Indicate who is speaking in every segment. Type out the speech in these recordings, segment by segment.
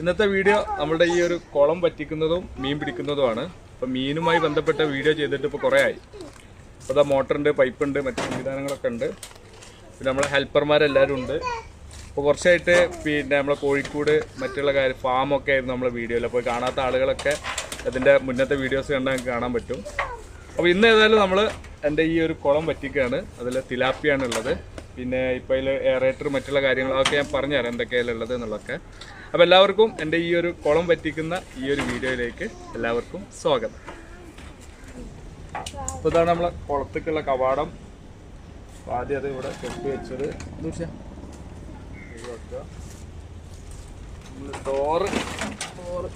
Speaker 1: ഇന്നത്തെ വീഡിയോ നമ്മുടെ ഈ ഒരു കുളം പറ്റിക്കുന്നതും മീൻ പിടിക്കുന്നതുമാണ്. അപ്പം മീനുമായി ബന്ധപ്പെട്ട വീഡിയോ ചെയ്തിട്ട് ഇപ്പോൾ കുറേ ആയി. അപ്പോൾ ഇതാ മോട്ടറുണ്ട് പൈപ്പുണ്ട് മറ്റു സംവിധാനങ്ങളൊക്കെ ഉണ്ട്. പിന്നെ നമ്മളെ ഹെൽപ്പർമാരെല്ലാവരും ഉണ്ട്. അപ്പോൾ കുറച്ചായിട്ട് പിന്നെ നമ്മളെ കോഴിക്കോട് മറ്റുള്ള കാര്യം ഫാമൊക്കെ ആയിരുന്നു നമ്മളെ വീഡിയോയിൽ അപ്പോൾ കാണാത്ത ആളുകളൊക്കെ അതിന്റെ മുന്നത്തെ വീഡിയോസ് കണ്ടാൽ കാണാൻ പറ്റും. അപ്പോൾ ഇന്ന് ഏതായാലും നമ്മൾ എന്റെ ഈ ഒരു കുളം പറ്റിക്കുകയാണ് അതിൽ തിലാപ്പിയാണ് ഉള്ളത് പിന്നെ ഇപ്പോൾ അതിൽ എയറേറ്റർ മറ്റുള്ള കാര്യങ്ങൾ അതൊക്കെ ഞാൻ പറഞ്ഞുതരാം എന്തൊക്കെയാണ് ഉള്ളത് എന്നുള്ളതൊക്കെ. അപ്പോൾ എല്ലാവർക്കും എന്റെ ഈ ഒരു കുളം പറ്റിക്കുന്ന ഈ ഒരു വീഡിയോയിലേക്ക് എല്ലാവർക്കും സ്വാഗതം. അപ്പോൾ ഇതാണ് നമ്മളെ കുളത്തേക്കുള്ള കവാടം. ആദ്യം അത് ഇവിടെ കെട്ടി വെച്ചത്. ഡോറ് ഡോറ്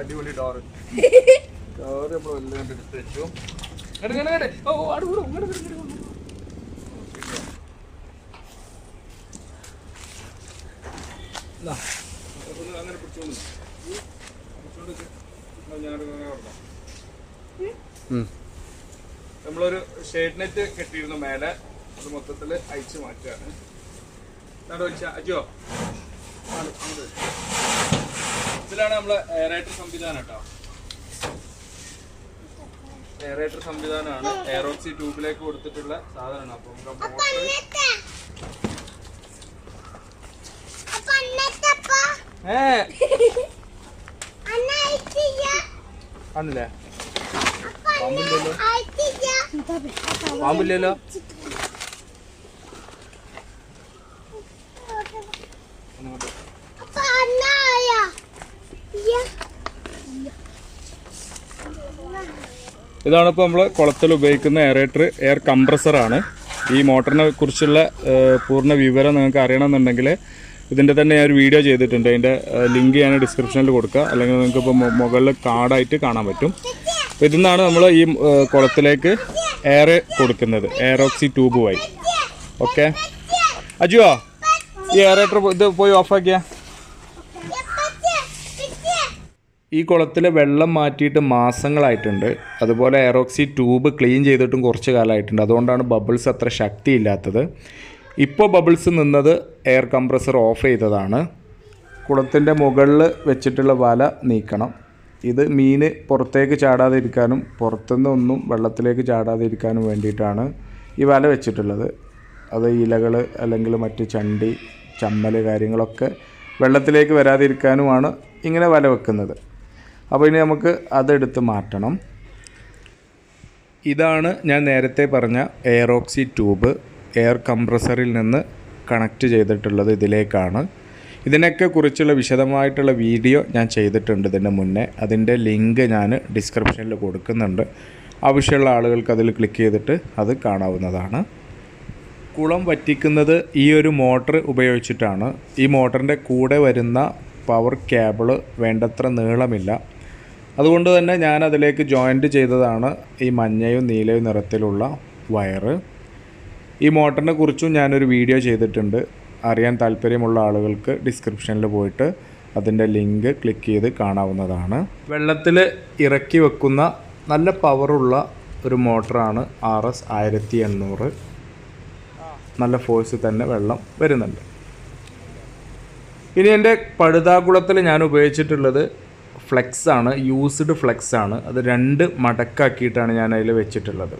Speaker 1: അടിപൊളി ഡോറ് ഡോറ് നമ്മൾ വലിയ എടുത്ത് വെച്ചു. ഓ വിടും. ഇങ്ങട് ഇങ്ങട് ഇങ്ങട് ഇങ്ങട്. ഇന്നാ, ഒന്ന് അങ്ങനെ പിടിച്ചോണ്ട് നിക്ക്. പിടിച്ചോണ്ട് നിക്ക്. എന്നാ ഞാനൊരു അങ്ങനെ പറഞ്ഞോ. നമ്മളൊരു ഷെയ്ഡ് നെറ്റ് കെട്ടിയിരുന്ന മേലെ അത് മൊത്തത്തിൽ അയച്ചു മാറ്റുകയാണ്. എന്താണോ വെച്ചാൽ അജോ വെച്ച്. ഇതിലാണ് നമ്മളെ എയറേറ്റർ സംവിധാനം കേട്ടോ. എയറേറ്റർ സംവിധാനമാണ്. എയറോക്സി ട്യൂബിലേക്ക് കൊടുത്തിട്ടുള്ള സാധനമാണ്. അപ്പൊ നമുക്ക് മോട്ടർ ഏ. ആണല്ലേ? പാമ്പില്ലല്ലോ പാമ്പില്ലല്ലോ. ഇതാണ് ഇപ്പോൾ നമ്മൾ കുളത്തിൽ ഉപയോഗിക്കുന്ന എയറേറ്റർ എയർ കംപ്രസറാണ് ഈ മോട്ടറിനെ കുറിച്ചുള്ള പൂർണ വിവരം നിങ്ങൾക്ക് അറിയണമെന്നുണ്ടെങ്കിൽ ഇതിന്റെ തന്നെ ഞാൻ ഒരു വീഡിയോ ചെയ്തിട്ടുണ്ട് അതിന്റെ ലിങ്ക് ഞാൻ ഡിസ്ക്രിപ്ഷനിൽ കൊടുക്കുക അല്ലെങ്കിൽ നിങ്ങൾക്ക് ഇപ്പോൾ മുകളിൽ കാർഡായിട്ട് കാണാൻ പറ്റും. അപ്പോൾ ഇതിൽ നിന്നാണ് നമ്മൾ ഈ കുളത്തിലേക്ക് എയർ കൊടുക്കുന്നത്. എയറോക്സി വഴി. ഓക്കെ അജുവോ? ഈ എയറേറ്റർ ഇത് പോയി ഓഫാക്കിയാ ഈ കുളത്തിൽ വെള്ളം മാറ്റിയിട്ട് മാസങ്ങളായിട്ടുണ്ട്. അതുപോലെ എയറോക്സി ട്യൂബ് ക്ലീൻ ചെയ്തിട്ടും കുറച്ച് കാലമായിട്ടുണ്ട്. അതുകൊണ്ടാണ് ബബിൾസ് അത്ര ശക്തിയില്ലാത്തത്. ഇപ്പോൾ ബബിൾസ് നിന്നത് എയർ കംപ്രസർ ഓഫ് ചെയ്തതാണ്. കുളത്തിന്റെ മുകളിൽ വെച്ചിട്ടുള്ള വല നീക്കണം. ഇത് മീൻ പുറത്തേക്ക് ചാടാതിരിക്കാനും പുറത്തുനിന്ന് ഒന്നും വെള്ളത്തിലേക്ക് ചാടാതിരിക്കാനും വേണ്ടിയിട്ടാണ് ഈ വല വെച്ചിട്ടുള്ളത്. അത് ഇലകൾ അല്ലെങ്കിൽ മറ്റ് ചണ്ടി ചമ്മൽ കാര്യങ്ങളൊക്കെ വെള്ളത്തിലേക്ക് വരാതിരിക്കാനുമാണ് ഇങ്ങനെ വല വെക്കുന്നത്. അപ്പോൾ ഇനി നമുക്ക് അതെടുത്ത് മാറ്റണം. ഇതാണ് ഞാൻ നേരത്തെ പറഞ്ഞ എയറോക്സി ട്യൂബ്. എയർ കംപ്രസറിൽ നിന്ന് കണക്റ്റ് ചെയ്തിട്ടുള്ളത് ഇതിലേക്കാണ്. ഇതിനൊക്കെ കുറിച്ചുള്ള വിശദമായിട്ടുള്ള വീഡിയോ ഞാൻ ചെയ്തിട്ടുണ്ട് ഇതിന്റെ മുന്നേ. അതിന്റെ ലിങ്ക് ഞാൻ ഡിസ്ക്രിപ്ഷനിൽ കൊടുക്കുന്നുണ്ട്. ആവശ്യമുള്ള ആളുകൾക്ക് അതിൽ ക്ലിക്ക് ചെയ്തിട്ട് അത് കാണാവുന്നതാണ്. കുളം വറ്റിക്കുന്നത് ഈ ഒരു മോട്ടർ ഉപയോഗിച്ചിട്ടാണ്. ഈ മോട്ടറിന്റെ കൂടെ വരുന്ന പവർ കേബിൾ വേണ്ടത്ര നീളമില്ല. അതുകൊണ്ട് തന്നെ ഞാൻ അതിലേക്ക് ജോയിന്റ് ചെയ്തതാണ് ഈ മഞ്ഞയും നീലയും നിറത്തിലുള്ള വയറ്. ഈ മോട്ടറിനെ കുറിച്ചും ഞാനൊരു വീഡിയോ ചെയ്തിട്ടുണ്ട്. അറിയാൻ താല്പര്യമുള്ള ആളുകൾക്ക് ഡിസ്ക്രിപ്ഷനിൽ പോയിട്ട് അതിന്റെ ലിങ്ക് ക്ലിക്ക് ചെയ്ത് കാണാവുന്നതാണ്. വെള്ളത്തിൽ ഇറക്കി വെക്കുന്ന നല്ല പവറുള്ള ഒരു മോട്ടറാണ് ആർ എസ് ആയിരത്തി എണ്ണൂറ് നല്ല ഫോഴ്സ് തന്നെ വെള്ളം വരുന്നുണ്ട്. ഇനി എന്റെ പഴുതാകുളത്തിൽ ഞാൻ ഉപയോഗിച്ചിട്ടുള്ളത് ഫ്ലെക്സാണ് യൂസ്ഡ് ഫ്ലെക്സാണ് അത് രണ്ട് മടക്കാക്കിയിട്ടാണ് ഞാൻ അതിൽ വെച്ചിട്ടുള്ളത്.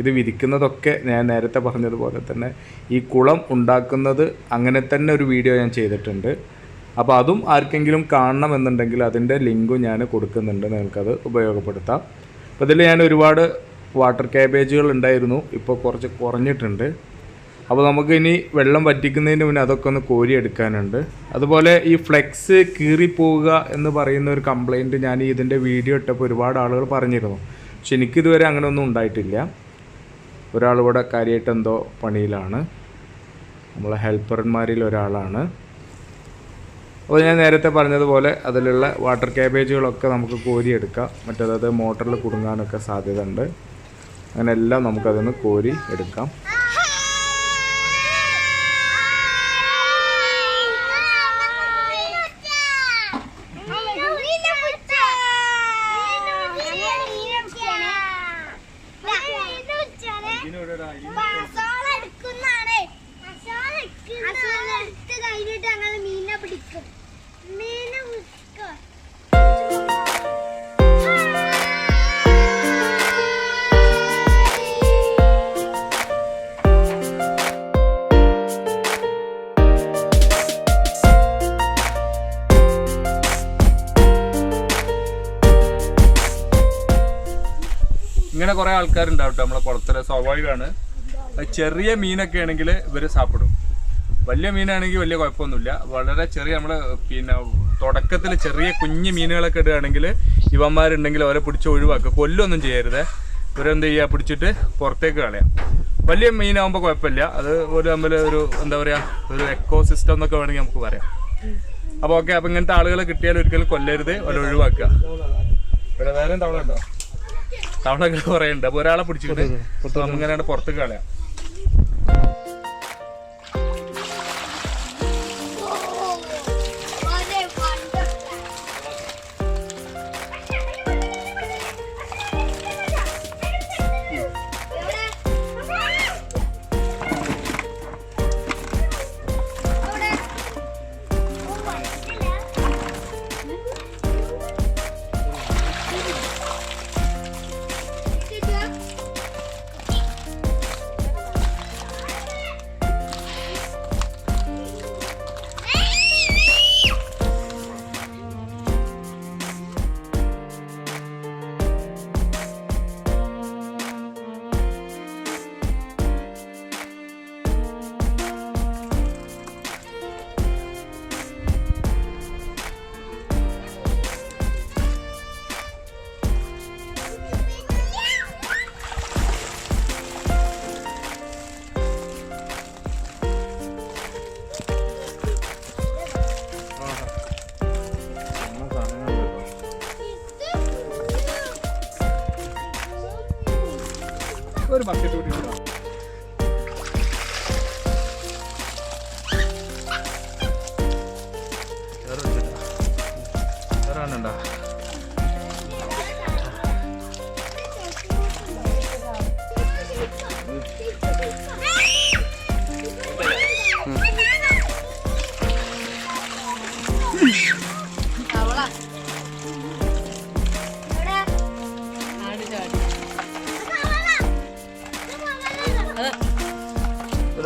Speaker 1: ഇത് വിരിക്കുന്നതൊക്കെ ഞാൻ നേരത്തെ പറഞ്ഞതുപോലെ തന്നെ ഈ കുളം ഉണ്ടാക്കുന്നത് അങ്ങനെ തന്നെ ഒരു വീഡിയോ ഞാൻ ചെയ്തിട്ടുണ്ട്. അപ്പോൾ അതും ആർക്കെങ്കിലും കാണണമെന്നുണ്ടെങ്കിൽ അതിന്റെ ലിങ്കും ഞാൻ കൊടുക്കുന്നുണ്ട്. നിങ്ങൾക്കത് ഉപയോഗപ്പെടുത്താം. അപ്പോൾ ഇതിൽ ഞാൻ ഒരുപാട് വാട്ടർ ക്യാബേജുകൾ ഉണ്ടായിരുന്നു. ഇപ്പോൾ കുറച്ച് കുറഞ്ഞിട്ടുണ്ട്. അപ്പോൾ നമുക്ക് ഇനി വെള്ളം വറ്റിക്കുന്നതിന് മുന്നേ അതൊക്കെ ഒന്ന് കോരിയെടുക്കാനുണ്ട് അതുപോലെ ഈ ഫ്ലെക്സ് കീറിപ്പോവുക എന്ന് പറയുന്ന ഒരു കംപ്ലൈന്റ് ഞാൻ ഇതിന്റെ വീഡിയോ ഇട്ടപ്പോൾ ഒരുപാട് ആളുകൾ പറഞ്ഞിരുന്നു. പക്ഷെ എനിക്കിതുവരെ അങ്ങനെയൊന്നും ഉണ്ടായിട്ടില്ല. ഒരാളിവിടെ കാര്യമായിട്ട് എന്തോ പണിയിലാണ്. നമ്മളെ ഹെൽപ്പർമാരിൽ ഒരാളാണ്. അപ്പോൾ ഞാൻ നേരത്തെ പറഞ്ഞതുപോലെ അതിലുള്ള വാട്ടർ ക്യാബേജുകളൊക്കെ നമുക്ക് കോരിയെടുക്കാം. മറ്റേത് മോട്ടറിൽ കുടുങ്ങാനൊക്കെ സാധ്യത ഉണ്ട് അങ്ങനെ എല്ലാം നമുക്കതിന് കോരി എടുക്കാം. കുറെ ആൾക്കാരുണ്ടാവും കേട്ടോ നമ്മളെ കുളത്തിലെ സ്വാഭാവികമാണ്. ചെറിയ മീനൊക്കെ ആണെങ്കിൽ ഇവർ സാപ്പിടും. വലിയ മീനാണെങ്കിൽ വലിയ കുഴപ്പമൊന്നുമില്ല. വളരെ ചെറിയ നമ്മൾ പിന്നെ തുടക്കത്തിൽ ചെറിയ കുഞ്ഞു മീനുകളൊക്കെ ഇടുകയാണെങ്കിൽ ഇവന്മാരുണ്ടെങ്കിൽ അവരെ പിടിച്ച് ഒഴിവാക്കുക കൊല്ലൊന്നും ചെയ്യരുത്. ഇവരെന്ത് ചെയ്യുക പിടിച്ചിട്ട് പുറത്തേക്ക് കളയാം. വലിയ മീനാകുമ്പോൾ കുഴപ്പമില്ല. അത് ഒരു തമ്മിൽ ഒരു എന്താ പറയുക ഒരു എക്കോ സിസ്റ്റം എന്നൊക്കെ വേണമെങ്കിൽ നമുക്ക് പറയാം. അപ്പോൾ ഓക്കെ അപ്പോൾ ഇങ്ങനത്തെ ആളുകളെ കിട്ടിയാൽ ഒരിക്കലും കൊല്ലരുത്. അവരെ ഒഴിവാക്കുക. ഇവിടെ വേറെ തവള ഉണ്ടോ? തവളകൾ കുറേ ഉണ്ട് അപ്പോൾ ഒരാളെ പിടിച്ചിട്ട് നമ്മിങ്ങനെ പുറത്തേക്ക് കളയാം. ഒരു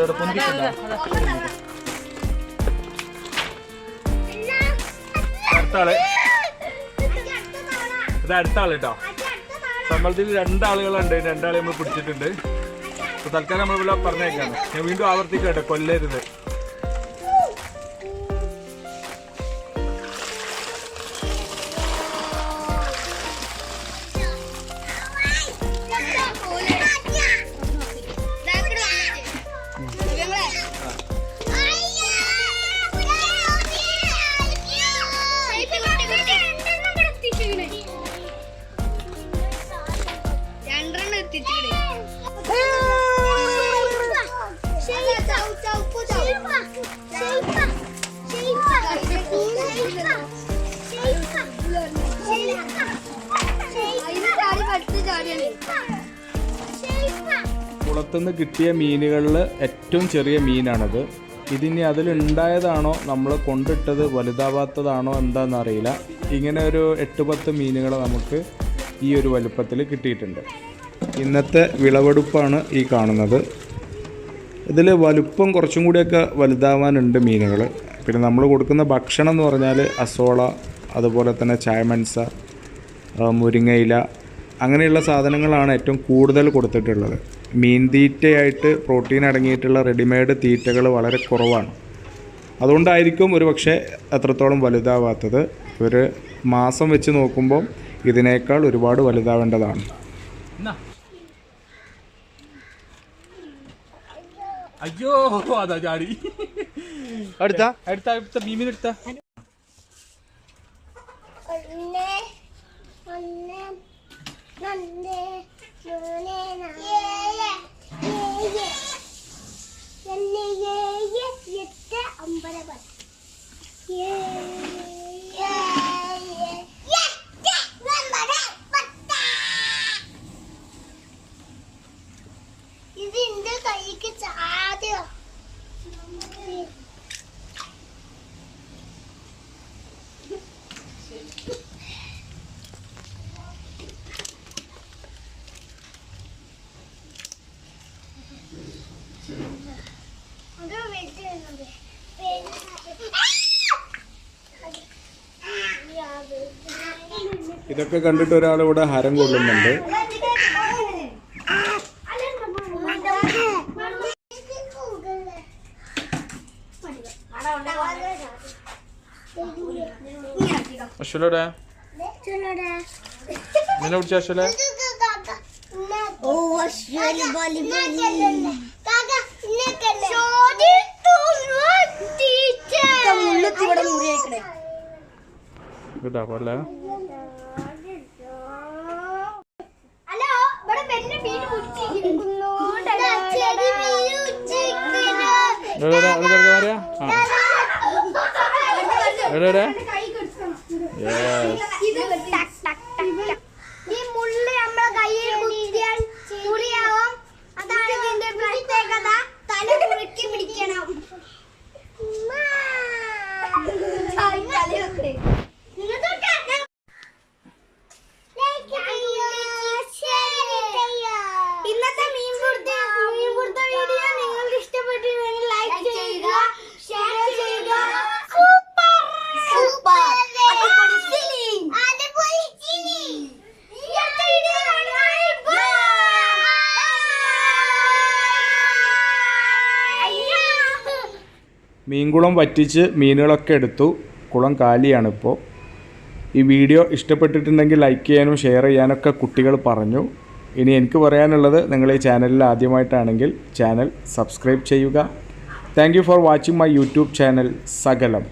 Speaker 1: ഇതോടെ പൊന്തിക്കണ്ട. അടുത്ത ആൾ ഇത് അടുത്ത ആൾ കേട്ടോ നമ്മളതിൽ രണ്ടാളുകളുണ്ട്. രണ്ടാളെ നമ്മൾ പിടിച്ചിട്ടുണ്ട്. തൽക്കാലം നമ്മൾ ഇവിടെ പറഞ്ഞേക്കാണ്. ഞാൻ വീണ്ടും ആവർത്തിക്കട്ടെ. കൊല്ലരുത്. കുളത്തുനിന്ന് കിട്ടിയ മീനുകളിൽ ഏറ്റവും ചെറിയ മീനാണത്. ഇതിനി അതിലുണ്ടായതാണോ? നമ്മൾ കൊണ്ടിട്ടത് വലുതാവാത്തതാണോ? എന്താണെന്നറിയില്ല ഇങ്ങനെ ഒരു എട്ട് പത്ത് മീനുകൾ നമുക്ക് ഈ ഒരു വലുപ്പത്തിൽ കിട്ടിയിട്ടുണ്ട്. ഇന്നത്തെ വിളവെടുപ്പാണ് ഈ കാണുന്നത്. ഇതിൽ വലുപ്പം കുറച്ചും കൂടിയൊക്കെ വലുതാവാനുണ്ട് മീനുകൾ പിന്നെ നമ്മൾ കൊടുക്കുന്ന ഭക്ഷണം എന്ന് പറഞ്ഞാൽ അസോള അതുപോലെ തന്നെ ചായമൻസ മുരിങ്ങയില അങ്ങനെയുള്ള സാധനങ്ങളാണ് ഏറ്റവും കൂടുതൽ കൊടുത്തിട്ടുള്ളത്. മീൻ തീറ്റയായിട്ട് പ്രോട്ടീൻ അടങ്ങിയിട്ടുള്ള റെഡിമെയ്ഡ് തീറ്റകൾ വളരെ കുറവാണ്. അതുകൊണ്ടായിരിക്കും ഒരു പക്ഷേ അത്രത്തോളം വലുതാവാത്തത്. ഒരു മാസം വെച്ച് നോക്കുമ്പോൾ ഇതിനേക്കാൾ ഒരുപാട് വലുതാവേണ്ടതാണ്. അയ്യോ അതാ ചാടി
Speaker 2: അടുത്ത
Speaker 1: അടുത്ത അടുത്ത മീമിനെടുത്ത
Speaker 3: ഒന്ന് ഒന്ന് രണ്ട് മൂന്ന്
Speaker 1: ഇതൊക്കെ കണ്ടിട്ട് ഒരാൾ ഇവിടെ ഹരം കൊള്ളുന്നുണ്ട്. അശ്വലോടെ? ഇതാ പോലെ. എവിടെ എവിടെ പറയാ ആ എവിടെ എവിടെ
Speaker 3: ഈ മുള്ളി നമ്മളെ കയ്യിൽ കുത്തിയാൽ മുറിയാവും അതാണ് ഇതിന്റെ പ്രത്യേകത തല മുറുക്കി പിടിക്കണം ഇന്നത്തെ മീൻ പിടുത്ത മീൻ പിടുത്ത വീഡിയോ നിങ്ങൾക്ക് ഇഷ്ടപ്പെട്ടിട്ടുണ്ടെങ്കിൽ ലൈക്ക് ചെയ്യുക ഷെയർ ചെയ്യുക സൂപ്പർ സൂപ്പർ അടിപൊളി ഫീലിംഗ് അടിപൊളി ഫീലിംഗ് ഈ അടുത്ത വീഡിയോ കാണാൻ ബൈ അയ്യോ
Speaker 1: മീൻകുളം വറ്റിച്ച് മീനുകളൊക്കെ എടുത്തു. കുളം കാലിയാണ് ഇപ്പോൾ ഈ വീഡിയോ ഇഷ്ടപ്പെട്ടിട്ടുണ്ടെങ്കിൽ ലൈക്ക് ചെയ്യാനും ഷെയർ ചെയ്യാനൊക്കെ കുട്ടികൾ പറഞ്ഞു. ഇനി എനിക്ക് പറയാനുള്ളത് നിങ്ങൾ ഈ ചാനലിൽ ആദ്യമായിട്ടാണെങ്കിൽ ചാനൽ സബ്സ്ക്രൈബ് ചെയ്യുക. Thank for watching my YouTube channel Sakalam.